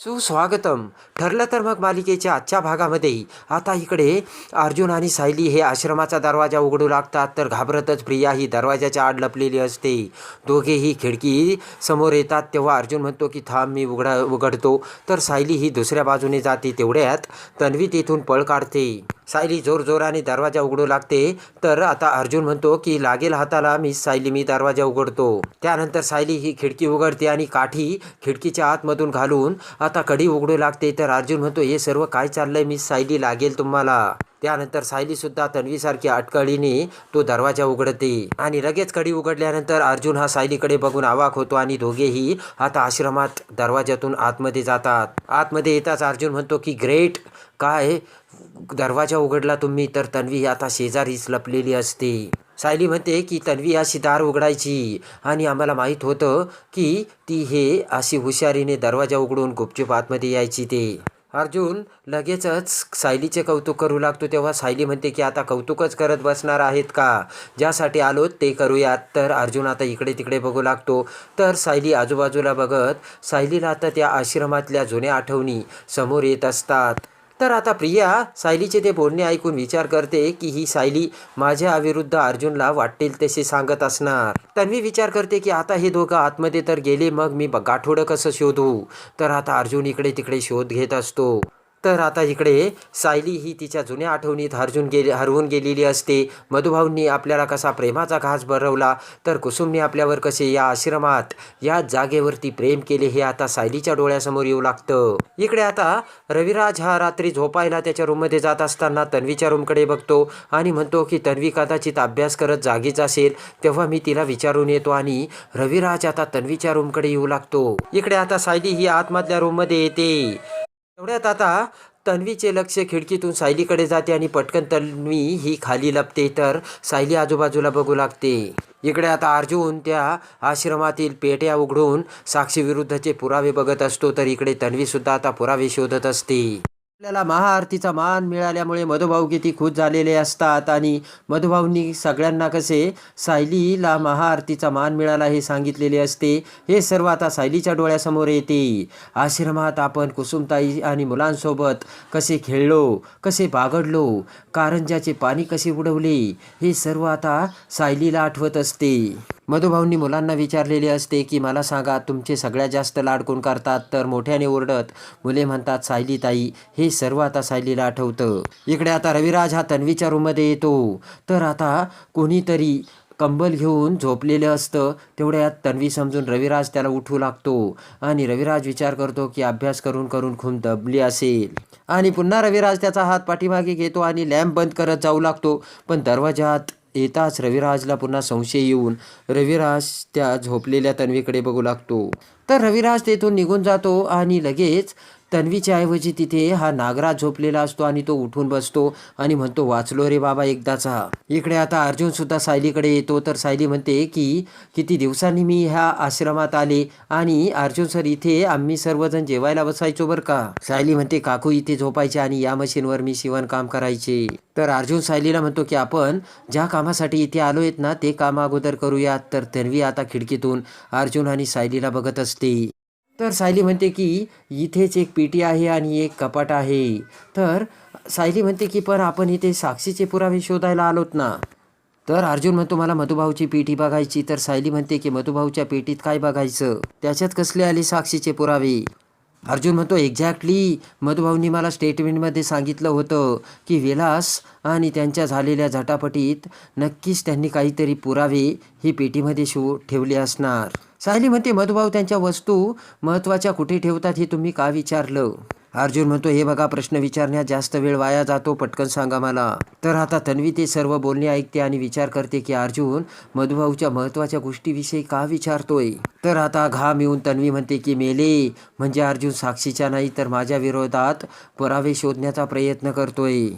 सुस्वागतम. ठरलं तर मग मालिकेच्या आजच्या भागामध्ये आता इकडे अर्जुन आणि सायली हे आश्रमाचा दरवाजा उघडू लागतात तर घाबरतच प्रिया ही दरवाजाच्या आड लपलेली असते. दोघेही खिडकी समोर येतात तेव्हा अर्जुन म्हणतो की थांब मी उघडा उघडतो. तर सायली ही दुसऱ्या बाजूने जाते तेवढ्यात तन्वी तिथून पळ काढते. सायली जोरजोराने दरवाजा उघडू लागते. तर आता अर्जुन म्हणतो की लागेल हाताला मी सायली मी दरवाजा उघडतो. त्यानंतर सायली ही खिडकी उघडते आणि काठी खिडकीच्या आतमधून घालून आता कडी उघडू लागते. तर अर्जुन म्हणतो हे सर्व काय चाललंय? मी सायली लागेल तुम्हाला. त्यानंतर सायलीसुद्धा तन्वीसारखी अटकळीने तो दरवाजा उघडते आणि लगेच कडी उघडल्यानंतर अर्जुन हा सायलीकडे बघून आवाक होतो आणि दोघेही आता आश्रमात दरवाजातून आतमध्ये जातात. आतमध्ये येताच अर्जुन म्हणतो की ग्रेट! काय? दरवाजा उघडला तुम्ही तर तन्वी आता शेजारीच लपलेली असते. सायली म्हणते की तन्वी अशी दार उघडायची आणि आम्हाला माहीत होतं की ती हे अशी हुशारीने दरवाजा उघडून गुपचूप आतमध्ये यायची ते. अर्जुन लगेचच सायलीचे कौतुक करू लागतो तेव्हा सायली म्हणते की आता कौतुकच करत बसणार आहेत का? ज्यासाठी आलो ते करूयात. तर अर्जुन आता इकडे तिकडे बघू लागतो. तर सायली आजूबाजूला बघत सायलीला आता त्या आश्रमातल्या जुन्या आठवणी समोर येत असतात. तर आता प्रिया सायलीचे ते बोलणे ऐकून विचार करते की ही सायली माझ्या विरुद्ध अर्जुनला वाटेल तसे सांगत असणार. तन्वी विचार करते की आता हे दोघं आतमध्ये तर गेले मग मी गाठोडं कसं शोधू? तर आता अर्जुन इकडे तिकडे शोध घेत असतो. तर आता इकडे सायली ही तिच्या जुन्या आठवणीत हरजून गेली हरवून गेलेली असते. मधुभाऊंनी आपल्याला कसा प्रेमाचा घास भरवला तर कुसुमने आपल्यावर कसे या आश्रमात या जागेवरती प्रेम केले हे आता सायलीच्या डोळ्यासमोर येऊ लागतं. इकडे आता रविराज हा रात्री झोपायला त्याच्या रूममध्ये जात असताना तन्वीच्या रूमकडे बघतो आणि म्हणतो की तन्वी कदाचित अभ्यास करत जागीच असेल. तेव्हा मी तिला विचारून येतो आणि रविराज आता तन्वीच्या रूमकडे येऊ लागतो. इकडे आता सायली ही आतमधल्या रूममध्ये येते. एवढ्यात आता तन्वीचे लक्ष खिडकीतून सायलीकडे जाते आणि पटकन तन्वी ही खाली लपते. तर सायली आजूबाजूला बघू लागते. इकडे आता अर्जुन त्या आश्रमातील पेट्या उघडून साक्षीविरुद्धचे पुरावे बघत असतो. तर इकडे तन्वीसुद्धा आता पुरावे शोधत असते. आपल्याला महाआरतीचा मान मिळाल्यामुळे मधुभाऊ किती खुश झालेले असतात. आणि मधुभाऊंनी सगळ्यांना कसे? सायलीला महाआरतीचा मान मिळाला हे सांगितलेले असते. हे सर्व आता सायलीच्या डोळ्यासमोर येते. आश्रमात आपण कुसुमताई आणि मुलांसोबत कसे खेळलो? कसे बागडलो? कारंजाचे पाणी कसे उडवले? हे सर्व आता सायलीला आठवत असते. मधुभाऊंनी मुलांना विचारलेले असते की मला सांगा तुमचे सगळ्यात जास्त लाड कोण करतात? तर मोठ्याने ओरडत मुले म्हणतात सायली ताई हे सर्व आता सायलीला आठवतं. इकडे आता रविराज हा तन्वीच्या रूममध्ये येतो. तर आता कोणीतरी कंबल घेऊन झोपलेलं असतं. तेवढ्यात तन्वी समजून रविराज त्याला उठू लागतो आणि रविराज विचार करतो की अभ्यास करून करून खूप दबली असेल. आणि पुन्हा रविराज त्याचा हात पाठीमागे घेतो आणि लॅम्प बंद करत जाऊ लागतो. पण दरवाजात येताच रविराजला पुन्हा संशय येऊन रविराज त्या झोपलेल्या तन्वीकडे बघू लागतो. तर रविराज तेथून निघून जातो आणि लगेच तन्वीच्या ऐवजी तिथे हा नागराज झोपलेला असतो आणि तो उठून बसतो आणि म्हणतो वाचलो रे बाबा एकदाचा. इकडे आता अर्जुन सुद्धा सायलीकडे येतो तर सायली म्हणते की किती दिवसांनी मी ह्या आश्रमात आले आणि अर्जुन सर इथे आम्ही सर्वजण जेवायला बसायचो बरं का? सायली म्हणते काकू इथे झोपायचे आणि या मशीनवर मी शिवणकाम करायचे. तर अर्जुन सायलीला म्हणतो की आपण ज्या कामासाठी इथे आलो आहेत ना ते काम अगोदर करूयात. तर तन्वी आता खिडकीतून अर्जुन आणि सायलीला बघत असते. तर सायली म्हणते की इथेच एक पेटी आहे आणि एक कपाट आहे. तर सायली म्हणते की पण आपण इथे साक्षीचे पुरावे शोधायला आलोत ना. तर अर्जुन म्हणतो मला मधुभाऊची पेटी बघायची. तर सायली म्हणते की मधुभाऊच्या पेटीत काय बघायचं? त्याच्यात कसले आले साक्षीचे पुरावे? अर्जुन म्हणतो एक्झॅक्टली मधुभाऊंनी मला स्टेटमेंटमध्ये सांगितलं होतं की विलास आणि त्यांच्या झालेल्या झटापटीत नक्कीच त्यांनी काहीतरी पुरावे ही पेटीमध्ये शो ठेवले असणार. सायली म्हणते मधुभाऊ त्यांच्या वस्तू महत्त्वाच्या कुठे ठेवतात हे तुम्ही का विचारलं? अर्जुन म्हणतो हे बघा प्रश्न विचारण्यात जास्त वेळ वाया जातो पटकन सांगा मला. तर आता तन्वी ते सर्व बोलणे ऐकते आणि विचार करते की अर्जुन मधुभाऊच्या महत्त्वाच्या गोष्टीविषयी का विचारतोय? तर आता घाम येऊन तन्वी म्हणते की मेले म्हणजे अर्जुन साक्षीच्या नाही तर माझ्या विरोधात पुरावे शोधण्याचा प्रयत्न करतोय.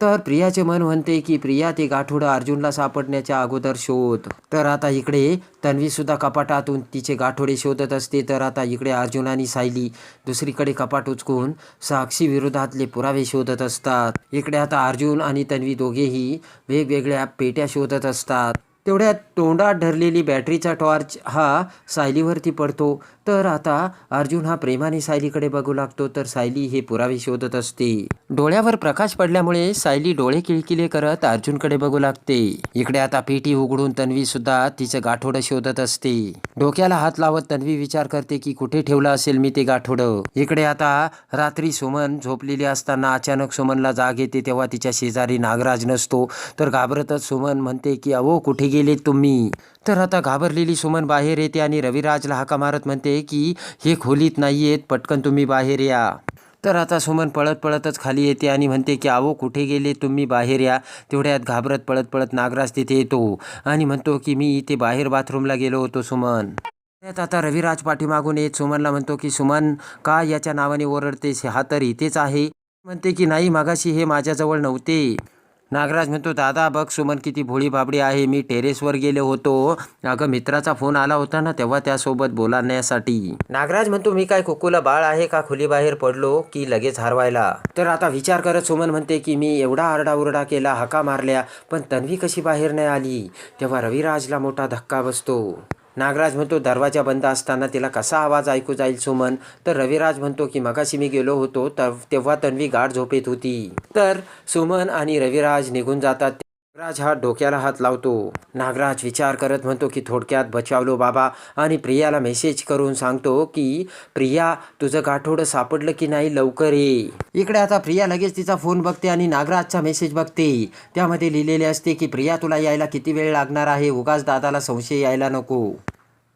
तर प्रियाचे मन म्हणते की प्रिया ते गाठोडं अर्जुनला सापडण्याच्या अगोदर शोध. तर आता इकडे तन्वी सुद्धा कपाटातून तिचे गाठोडे शोधत असते. तर आता इकडे अर्जुन आणि सायली दुसरीकडे कपाट उचकून साक्षी विरोधातले पुरावे शोधत असतात. इकडे आता अर्जुन आणि तन्वी दोघेही वेगवेगळ्या पेट्या शोधत असतात. तेवढ्यात तोंडात धरलेली बॅटरीचा टॉर्च हा सायलीवरती पडतो. तर आता अर्जुन हा प्रेमाने सायलीकडे बघू लागतो तर सायली हे पुरावे शोधत असते. डोळ्यावर प्रकाश पडल्यामुळे सायली डोळे किळकिले करत अर्जुनकडे बघू लागते. इकडे आता पेटी उघडून तन्वी सुद्धा तिचं गाठोडं शोधत असते. डोक्याला हात लावत तन्वी विचार करते की कुठे ठेवलं असेल मी ते गाठोडं? इकडे आता रात्री सुमन झोपलेली असताना अचानक सुमनला जाग येते तेव्हा तिच्या शेजारी नागराज नसतो तर घाबरतच सुमन म्हणते की अहो कुठे गेले तुम्ही? तर आता घाबरलेली सुमन बाहेर येते आणि रविराजला हाका मारत म्हणते की हे खोलीत नाही आहेत पटकन तुम्ही बाहेर या. तर आता सुमन पळत पळतच खाली येते आणि म्हणते की आवो कुठे गेले? तुम्ही बाहेर या. तेवढ्यात घाबरत पळत पळत नागराज तिथे येतो आणि म्हणतो की मी इथे बाहेर बाथरूमला गेलो होतो सुमन. त्यात आता रविराज पाठीमागून येत सुमनला म्हणतो की सुमन का याच्या नावाने ओरडतेस? हा तर इथेच आहे. म्हणते की नाही मागाशी हे माझ्याजवळ नव्हते. नागराज म्हणतो दादा बघ सुमन किती भोळी बाबडी आहे. मी टेरेसवर गेलो होतो. अगं मित्राचा फोन आला होता ना तेव्हा त्यासोबत बोलाण्यासाठी. नागराज म्हणतो मी काय कुकूला बाळ आहे का? खुली बाहेर पडलो की लगेच हरवायला. तर आता विचार करत सुमन म्हणते की मी एवढा आरडाओरडा केला हका मारल्या पण तन्वी कशी बाहेर नाही आली? तेव्हा रविराजला मोठा धक्का बसतो. नागराज म्हणतो दरवाजा बंद असताना तिला कसा आवाज ऐकू जाईल सुमन? तर रविराज म्हणतो की मगाशी मी गेलो होतो तर तेव्हा तन्वी गाढ झोपेत होती. तर सुमन आणि रविराज निघून जातात. नागराज हा डोक्याला हात लावतो. नागराज विचार करत म्हणतो की थोडक्यात बचावलो बाबा. आणि प्रियाला मेसेज करून सांगतो की प्रिया तुझं गाठोडं सापडलं की नाही लवकर ये. इकडे आता प्रिया लगेच तिचा फोन बघते आणि नागराजचा मेसेज बघते. त्यामध्ये लिहिलेले असते की प्रिया तुला यायला किती वेळ लागणार आहे? उगाच दादाला संशय यायला नको.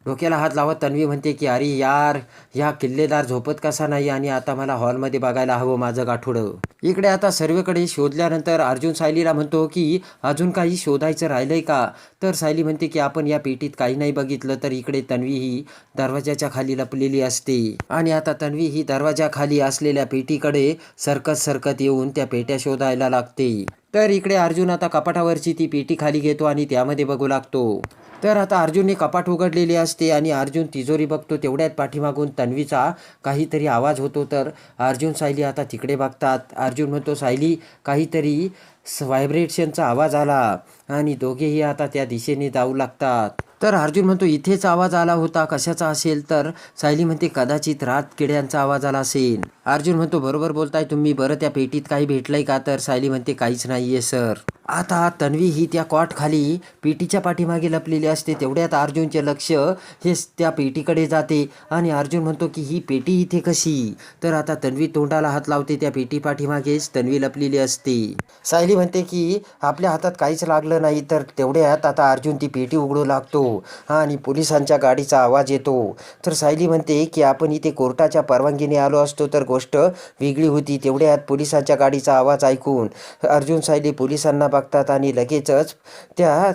डोक्याला हात लावत तन्वी म्हणते की अरे यार या किल्लेदार झोपत कसा नाही आणि आता मला हॉलमध्ये बघायला हवं माझं गाठोडं. इकडे आता सर्वेकडे शोधल्यानंतर अर्जुन सायलीला म्हणतो की अजून काही शोधायचं राहिलंय का? तर सायली म्हणते की आपण या पेटीत काही नाही बघितलं तर इकडे तन्वी ही दरवाजाच्या खाली लपलेली असते. आणि आता तन्वी ही दरवाजाखाली असलेल्या पेटीकडे सरकत सरकत येऊन त्या पेट्या शोधायला लागते. तर इकडे अर्जुन आता कपाटावरची ती पेटी खाली घेतो आणि त्यामध्ये बघू लागतो. तर आता अर्जुनने कपाट उघडलेली असते आणि अर्जुन तिजोरी बघतो. तेवढ्यात पाठीमागून तन्वीचा काहीतरी आवाज होतो. तर अर्जुन सायली आता तिकडे बघतात. अर्जुन म्हणतो सायली काहीतरी व्हायब्रेशनचा आवाज आला आणि दोघेही आता त्या दिशेने जाऊ लागतात. तर अर्जुन म्हणतो इथेच आवाज आला होता. कशाचा असेल तर? सायली म्हणते कदाचित रात किड्यांचा आवाज आला असेल. अर्जुन म्हणतो बरोबर बोलताय तुम्ही. बरं त्या पेटीत काही भेटलंय का? तर सायली म्हणते काहीच नाहीये सर. आता तन्वी ही त्या कॉटखाली पेटीच्या पाठीमागे लपलेली असते. तेवढ्यात अर्जुनचे लक्ष हे त्या पेटीकडे जाते आणि अर्जुन म्हणतो की ही पेटी इथे कशी? तर आता तन्वी तोंडाला हात लावते. त्या पेटी पाठीमागेच तन्वी लपलेली असते. सायली म्हणते की आपल्या हातात काहीच लागलं नाही. तर तेवढ्यात आता अर्जुन ती पेटी उघडू लागतो आणि पोलिसांच्या गाडीचा आवाज येतो. तर सायली म्हणते की आपण इथे कोर्टाच्या परवानगीने आलो असतो तर गोष्ट वेगळी होती. तेवढ्यात पोलिसांच्या गाडीचा आवाज ऐकून अर्जुन सायली पोलिसांना बघतात आणि लगेचच त्या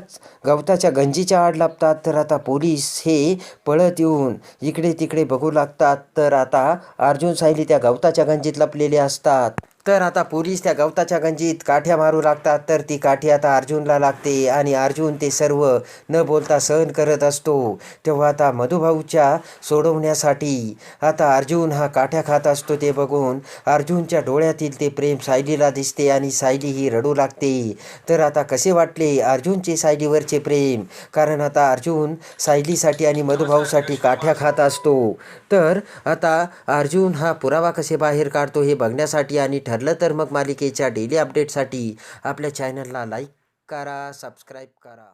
गवताच्या गंजीच्या आड लपतात. तर आता पोलीस हे पळत येऊन इकडे तिकडे बघू लागतात. तर आता अर्जुन सायली त्या गवताच्या गंजीत लपलेले असतात. तर आता पोलीस त्या गवताच्या गंजीत काठ्या मारू लागतात तर ती काठी आता अर्जुनला लागते आणि अर्जुन ते सर्व न बोलता सहन करत असतो. तेव्हा आता मधुभाऊच्या सोडवण्यासाठी आता अर्जुन हा काठ्या खात असतो ते बघून. अर्जुनच्या डोळ्यातील ते प्रेम सायलीला दिसते आणि सायली ही रडू लागते. तर आता कसे वाटले अर्जुनचे सायलीवरचे प्रेम? कारण आता अर्जुन सायलीसाठी आणि मधुभाऊसाठी काठ्या खात असतो. तर आता अर्जुन हा पुरावा कसे बाहेर काढतो हे बघण्यासाठी आणि ठरलं तर मग मालिकेच्या डेली अपडेटसाठी आपल्या चॅनलला लाईक करा सबस्क्राईब करा.